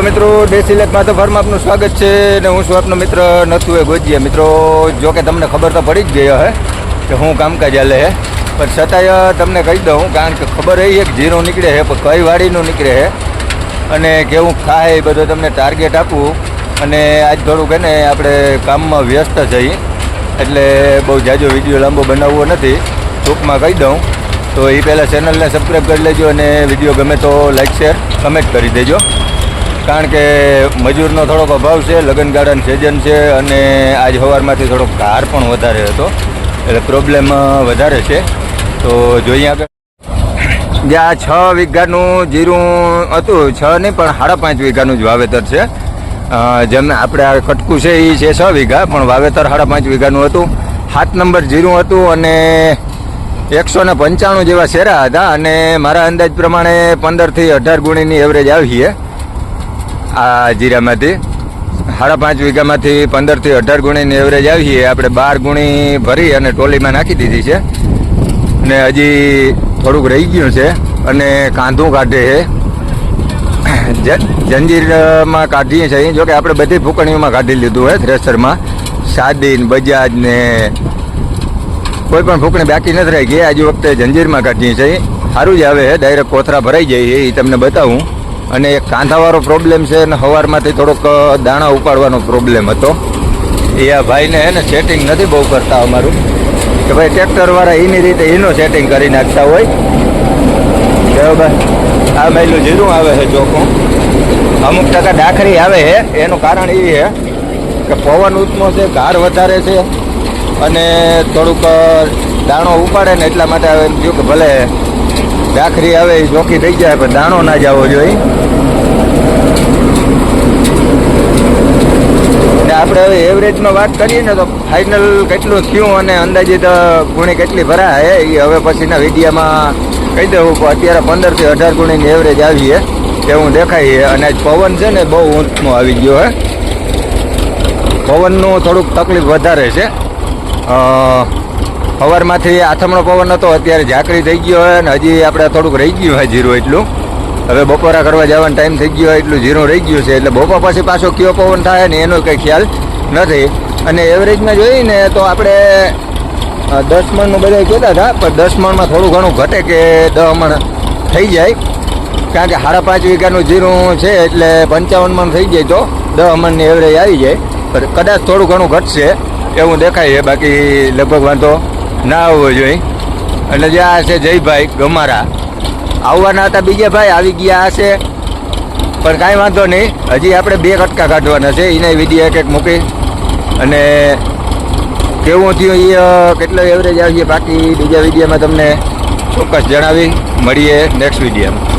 Hello મિત્રો દેશી લેખ તો ફર્મ આપનું સ્વાગત છે ને હું છું મિત્ર નથુ એ ગોજીયા મિત્રો, જો કે તમને ખબર તો પડી જ ગઈ હે કે હું કામકાજ હાલે હે. પણ છતાંય તમને કહી દઉં, કારણ કે ખબર એ એક જીરો નીકળે છે પણ કઈ વાડીનું નીકળે છે અને કેવું ખાય એ બધું તમને ટાર્ગેટ આપું. અને આજ થોડુંક હે ને આપણે કામમાં વ્યસ્ત છીએ. એટલે બહુ જાજો વીડિયો લાંબો બનાવવો નથી. ટૂંકમાં કહી દઉં. તો એ પહેલાં ચેનલને સબસ્ક્રાઈબ કરી લેજો અને વીડિયો ગમે તો લાઈક શેર કમેન્ટ કરી દેજો. કારણ કે મજૂરનો થોડોક અભાવ છે, લગ્ન ગાળાની સિઝન છે અને આજ સવારમાંથી થોડોક કાર પણ વધારે હતો. એટલે પ્રોબ્લેમ વધારે છે. તો જોઈએ આગળ. આ છ વીઘાનું જીરું હતું, છ નહીં, પણ સાડા પાંચ વીઘાનું જ વાવેતર છે. જેમ આપણે આ કટકું છે એ છે છ વીઘા, પણ વાવેતર સાડા પાંચ વીઘાનું હતું. સાત નંબર જીરું હતું અને એકસો ને પંચાણું જેવા શેરા હતા અને મારા અંદાજ પ્રમાણે પંદરથી અઢાર ગુણીની એવરેજ આવી છે આ જીરામાંથી સાડા પાંચ વીઘામાંથી પંદરથી અઢાર ગુણીની એવરેજ આવી છે. આપણે બાર ગુણી ભરી અને ટોલીમાં નાખી દીધી છે. અને હજી થોડુંક રહી ગયું છે અને કાંધું કાઢે છે. જંજીરમાં કાઢીએ છીએ. જોકે આપણે બધી ભૂકણીઓમાં કાઢી લીધું હોય થ્રેસરમાં સાદીન બજાજ ને કોઈ પણ ફૂકણી બાકી નથી રહી. ગઈ આજે વખતે જંજીરમાં કાઢીએ છીએ. સારું જ આવે છે ડાયરેક્ટ કોથરા ભરાઈ જાય એ તમને બતાવું. અને એક કાંધાવાળો પ્રોબ્લેમ છે અને સવારમાંથી થોડોક દાણા ઉપાડવાનો પ્રોબ્લેમ હતો. એ આ ભાઈને હે ને સેટિંગ નથી બહુ કરતા અમારું. કે ભાઈ ટ્રેક્ટરવાળા એની રીતે એનું સેટિંગ કરી નાખતા હોય. બરાબર? આ ભાઈનું જીરું આવે છે ચોખ્ખું. અમુક ટકા ડાખરી આવે છે, એનું કારણ એ છે કે પવન ઉત્મો છે ગાર વધારે છે અને થોડુંક દાણો ઉપાડે ને એટલા માટે આવે એમ કે ભલે ડાખરી આવે એ ચોખ્ખી થઈ જાય, પણ દાણો ના જવો જોઈએ. આપણે હવે એવરેજમાં વાત કરીએ ને તો ફાઇનલ કેટલું થયું અને અંદાજિત ગુણી કેટલી ભરાય એ હવે પછીના વિડીયામાં કહી દઉં અત્યારે પંદરથી અઢાર ગુણીની એવરેજ આવી છે એવું દેખાય છે અને પવન છે ને બહુ ઊંચનો આવી ગયો હે. પવનનું થોડુંક તકલીફ વધારે છે. સવારમાંથી આથમણો પવન હતો અત્યારે ઝાકરી થઈ ગયો હોય અને હજી આપણે થોડુંક રહી ગયું હોય જીરું એટલું. હવે બપોરા કરવા જવાનો ટાઈમ થઈ ગયો હોય એટલું જીરું રહી ગયું છે, એટલે બપોર પછી પાછો કયો પવન થાય ને એનો કંઈ ખ્યાલ નથી. અને એવરેજમાં જોઈએ ને તો આપણે દસ મણનું બધા કહેતા હતા, પણ દસ મણમાં થોડું ઘણું ઘટે કે દસ મણ થઈ જાય. કારણ કે સાડા પાંચ વીઘાનું જીરું છે એટલે પંચાવન મણ થઈ જાય તો દસ મણની એવરેજ આવી જાય. પણ કદાચ થોડું ઘણું ઘટશે એવું દેખાય છે, બાકી લગભગ વાંધો ના આવવો જોઈએ. એટલે જે આ છે જયભાઈ, ગમારા. આવવાના હતા બીજા ભાઈ, આવી ગયા હશે. પણ કાંઈ વાંધો નહીં. હજી આપણે બે કટકા કાઢવાના છે. એને વીડિયો એક એક મૂકી. અને કેવું થયું એ કેટલો એવરેજ આવીએ બાકી? બીજા વિડીયોમાં તમને ચોક્કસ જણાવી. મળીએ નેક્સ્ટ વિડીયોમાં